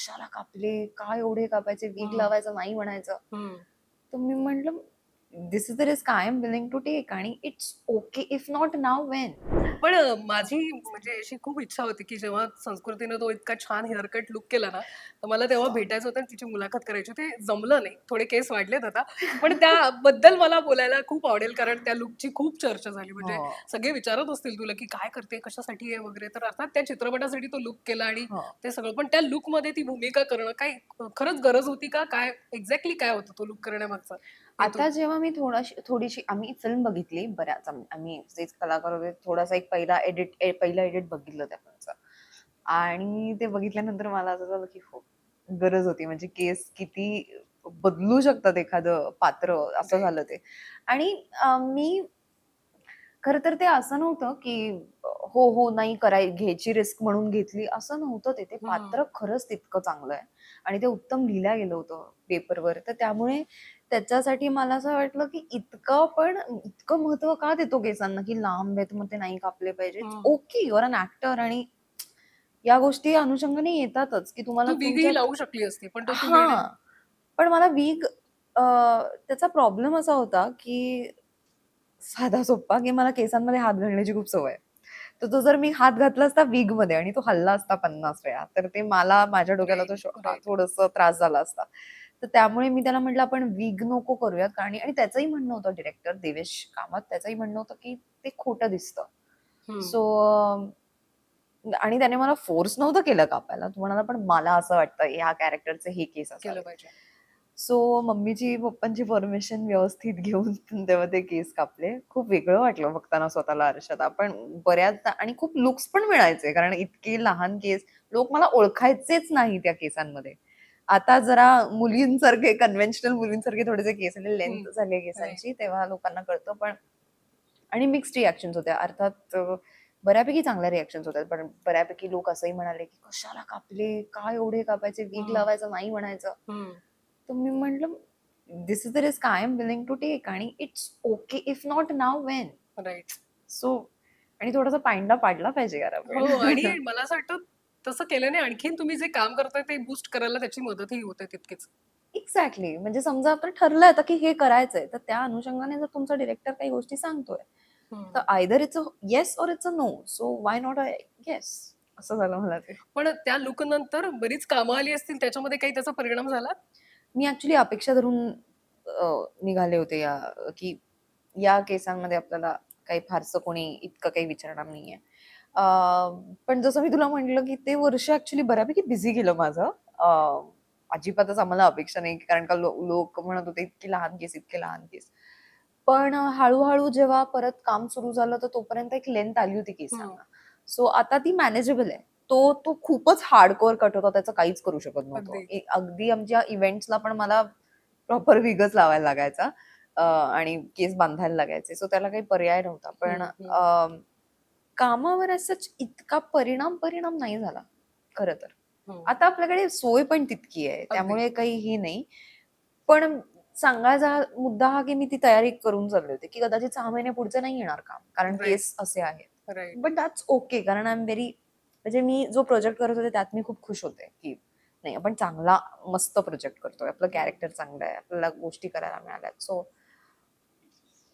कशाला कापले काय एवढे कापायचे हम्म. लावायचं नाही म्हणायचं. तर मी म्हटलं this is the risk I am willing to take आणि it's okay if not now when पण माझी म्हणजे अशी खूप इच्छा होती की जेव्हा संस्कृतीनं तो इतका छान हेअरकट लुक केला ना तर मला तेव्हा भेटायचं होतं आणि तिची मुलाखत करायची होती. ते जमलं नाही. थोडे केस वाढलेत आता. पण त्याबद्दल मला बोलायला खूप आवडेल कारण त्या लुकची खूप चर्चा झाली. म्हणजे. सगळे विचारत असतील तुला की काय करते कशासाठी आहे वगैरे. तर अर्थात त्या चित्रपटासाठी तो लुक केला आणि. ते सगळं. पण त्या लुकमध्ये ती भूमिका करणं काय खरंच गरज होती का? काय एक्झॅक्टली काय होतं तो लुक करण्यामागचा? आता जेव्हा मी थोडाशी थोडीशी आम्ही फिल्म बघितली बऱ्याच आम- आम्ही कलाकार होते थोडासा एक पहिला एडिट पहिला एडिट बघितलं त्या फिल्मचं आणि ते बघितल्यानंतर मला असं झालं की हो गरज होती. म्हणजे केस किती बदलू शकतात एखादं पात्र असं Right. झालं ते. आणि अं, मी खर तर ते असं नव्हतं की हो हो नाही कराय घ्यायची रिस्क म्हणून घेतली असं नव्हतं ते. ते हम्म. पात्र खरंच तितकं चांगलं आहे. आणि ते उत्तम लिहिल्या गेलं होतं पेपरवर तर त्यामुळे त्याच्यासाठी मला असं वाटलं की इतकं पण इतकं महत्त्व का देतो केसांना की लांब आहेत मग ते नाही कापले पाहिजे. ओके युअर अन ऍक्टर आणि या गोष्टी अनुषंगाने येतातच की तुम्हाला तुमच्या- लावू शकली असती पण तो तू वेळ हा पण मला वीग त्याचा प्रॉब्लेम असा होता की साधा सोप्पा की मला केसांमध्ये हात घालण्याची खूप सवय आहे. तर तो जर मी हात घातला असता विगमध्ये आणि तो हल्ला असता पन्नास वेळा तर ते मला माझ्या डोक्याला तो right. थोडस त्रास झाला असता तर त्यामुळे मी त्याला म्हटलं आपण विग नको करूयात. आणि आणि त्याचंही म्हणणं होतं डिरेक्टर देवेश कामत त्याचंही म्हणणं होतं की ते खोटं दिसतं. सो आणि त्याने मला फोर्स नव्हतं केलं कापायला. तो म्हणाला पण मला असं वाटतं ह्या कॅरेक्टरचे हे केस केलं पाहिजे. सो मम्मीची पप्पांची परमिशन व्यवस्थित घेऊन तेव्हा ते केस कापले. खूप वेगळं वाटलं बघताना स्वतःला आरशात. आपण बऱ्याचदा आणि खूप लुक्स पण मिळायचे. कारण इतके लहान केस लोक मला ओळखायचेच नाही त्या केसांमध्ये आता जरा मुलींसारखे कन्व्हेन्शनल मुलींसारखे थोडेसे केस आले लेंथ. झाली केसांची तेव्हा लोकांना कळतं. पण आणि मिक्स्ड रिॲक्शन होत्या. अर्थात बऱ्यापैकी चांगल्या रिॲक्शन होत्या. पण बऱ्यापैकी लोक असंही म्हणाले की कशाला कापले? काय एवढे कापायचे? हम्म. लावायचं नाही म्हणायचं. तर मी म्हटलं this is the risk I am willing to take आणि it's okay if not now when right so आणि थोडासा पांडा पाडला पाहिजे यार आपण. हो आणि मला असं वाटतं तसं केल्याने आणखीन तुम्ही जे काम करताय ते बूस्ट करायला त्याची मदतही होते तितकीच. एक्झॅक्टली म्हणजे समजा आपण ठरलंय आता की हे करायचंय तर त्या अनुषंगाने जर तुमचा डिरेक्टर काही गोष्टी सांगतोय. तर either it's a yes or it's a no so why not a yes असं झालं मला ते. पण त्या लुक नंतर बरीच कामं आली असतील त्याच्यामध्ये काही त्याचा परिणाम झाला? मी ऍक्च्युली अपेक्षा धरून अं, निघाले होते या की या केसांमध्ये आपल्याला काही फारसं कोणी इतकं काही विचारणार नाहीये. पण जसं मी तुला म्हटलं की ते वर्ष ऍक्च्युली बऱ्यापैकी बिझी गेलं माझं. अं, अजिबातच आम्हाला अपेक्षा नाही कारण का लो- लोक म्हणत होते इतके लहान केस इतके लहान केस. पण हळूहळू जेव्हा परत काम सुरू झालं तर तोपर्यंत एक लेंथ आली होती केसांना सो आता ती मॅनेजेबल आहे. तो तो खूपच हार्डकोअर कट होता त्याचं काहीच करू शकत नव्हतो. अगदी. आमच्या इव्हेंट्सला पण मला प्रॉपर विगच लावायला लागायचा आणि केस बांधायला लागायचे. सो त्याला काही पर्याय नव्हता. पण कामावर असंच इतका परिणाम परिणाम नाही झाला. खरं तर. हम्म. आता आपल्याकडे सोय पण तितकी आहे. त्यामुळे काही हे नाही. पण सांगायचा मुद्दा हा की मी ती तयारी करून चालले होते की कदाचित सहा महिने पुढचे नाही येणार काम कारण. केस असे आहेत. बट दॅट्स ओके कारण आय एम व्हेरी म्हणजे मी जो प्रोजेक्ट करत होते त्यात मी खूप खुश होते की नाही आपण चांगला मस्त प्रोजेक्ट करतोय. आपलं कॅरेक्टर चांगलं आहे आपल्याला गोष्टी करायला मिळाल्यात. सो